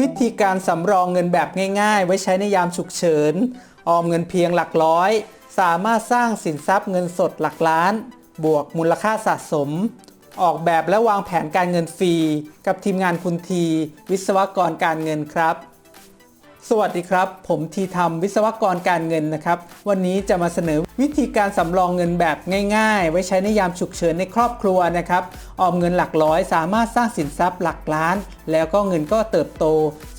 วิธีการสำรองเงินแบบง่ายๆ ไว้ใช้ในยามฉุกเฉิน ออมเงินเพียงหลักร้อย สามารถสร้างสินทรัพย์เงินสดหลักล้าน บวกมูลค่าสะสม ออกแบบและวางแผนการเงินฟรี กับทีมงานคุณที วิศวกรการเงินครับ สวัสดีครับ ผมทีทำวิศวกรการเงินนะครับ วันนี้จะมาเสนอวิธีการสำรองเงินแบบง่าย ๆ ไว้ใช้ในยามฉุกเฉินในครอบครัวนะครับ ออมเงินหลักร้อย สามารถสร้างสินทรัพย์หลักล้าน แล้วก็เงินก็เติบโต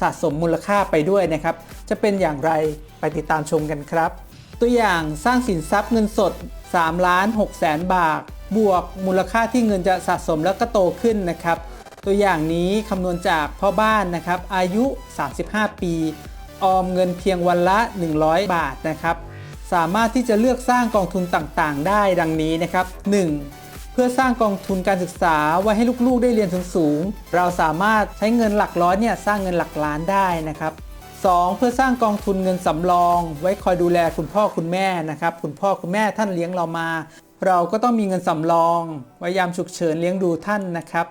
สะสมมูลค่าไปด้วยนะครับ จะเป็นอย่างไรไปติดตามชมกันครับ ตัวอย่างสร้างสินทรัพย์เงินสด3ล้าน6แสนบาท บวกมูลค่าที่เงินจะสะสมแล้วก็โตขึ้นนะครับ ตัวอย่างนี้คำนวณจากพ่อบ้านนะครับ อายุ 35 ปี ออมเงินเพียงวันละ 100 บาทนะครับ สามารถที่จะเลือกสร้างกองทุนต่างๆ ได้ดังนี้นะครับ 1. เพื่อสร้างกองทุนการศึกษาไว้ให้ลูกๆ ได้เรียนสูงๆ เราสามารถใช้เงินหลักร้อยเนี่ยสร้างเงินหลักล้านได้นะครับ 2. เพื่อสร้างกองทุนเงินสำรอง ไว้คอยดูแลคุณพ่อคุณแม่นะครับ คุณพ่อคุณแม่ท่านเลี้ยงเรามา เราก็ต้องมีเงินสำรอง ไว้ยามฉุกเฉินเลี้ยงดูท่านนะครับ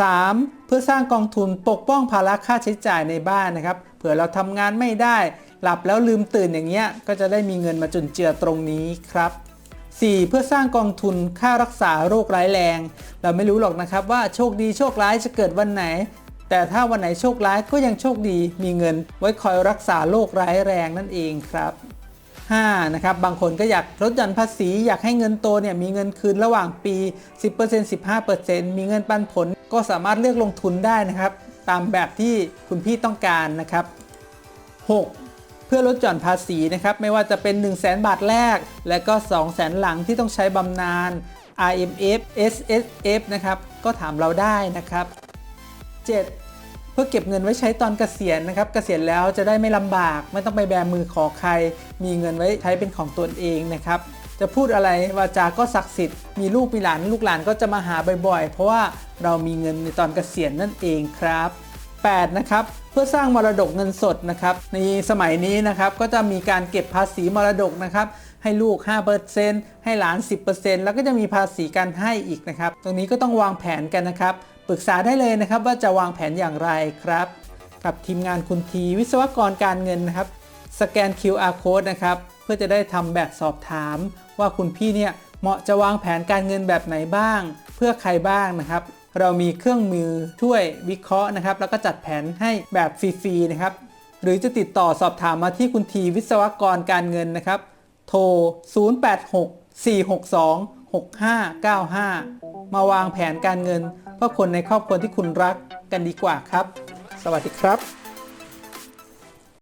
3. เพื่อสร้างกองทุนปกป้องภาระค่าใช้จ่ายในบ้านนะครับ เผื่อเราทำงานไม่ได้ หลับแล้วลืมตื่นอย่างเงี้ย ก็จะได้มีเงินมาจุนเจือตรงนี้ครับ 4. เพื่อสร้างกองทุนค่ารักษาโรคร้ายแรง เราไม่รู้หรอกนะครับว่าโชคดีโชคร้ายจะเกิดวันไหน แต่ถ้าวันไหนโชคร้ายก็ยังโชคดีมีเงินไว้คอยรักษาโรคร้ายแรงนั่นเองครับ 5. นะครับบางคนก็อยากลดหย่อนภาษี อยากให้เงินโตเนี่ยมีเงินคืนระหว่างปี 10% 15%มีเงินปันผล ก็สามารถเลือกลงทุนได้นะครับ ตามแบบที่คุณพี่ต้องการนะครับ 6. เพื่อลดหย่อนภาษีนะครับไม่ว่าจะเป็น 1 0 0 0 0แบาทแรก และก็ 2 0 0 0 0 0หลังที่ต้องใช้บำนาญ IMF SSF นะครับก็ถามเราได้นะครับ 7. เพื่อเก็บเงินไว้ใช้ตอนเกษียณนะครับ เกษียณแล้วจะได้ไม่ลำบาก ไม่ต้องไปแบมือขอใคร มีเงินไว้ใช้เป็นของตนเองนะครับ จะพูดอะไรวาจาก็ศักดิ์สิทธิ์ มีลูกมีหลานลูกหลานก็จะมาหาบ่อยๆ เพราะว่าเรามีเงินในตอนเกษียณนั่นเองครับ 8. นะครับเพื่อสร้างมรดกเงินสดนะครับในสมัยนี้นะครับก็จะมีการเก็บภาษีมรดกนะครับให้ลูก 5%ให้หลาน 10%แล้วก็จะมีภาษีการให้อีกนะครับ ตรงนี้ก็ต้องวางแผนกันนะครับ ปรึกษาได้เลยนะครับว่าจะวางแผนอย่างไรครับ กับทีมงานคุณทีวิศวกรการเงินนะครับ สแกน QR code นะครับ เพื่อจะได้ทำแบบสอบถาม ว่าคุณพี่เนี่ยเหมาะจะวางแผนการเงินแบบไหนบ้าง เพื่อใครบ้างนะครับ เรามีเครื่องมือช่วยวิเคราะห์นะครับ แล้วก็จัดแผนให้แบบฟรีๆนะครับ หรือจะติดต่อสอบถามมาที่คุณทีวิศวกรการเงินนะครับ โทร 086 462 6595 มาวางแผนการเงิน เพื่อคนในครอบครัวที่คุณรักกันดีกว่าครับ สวัสดีครับ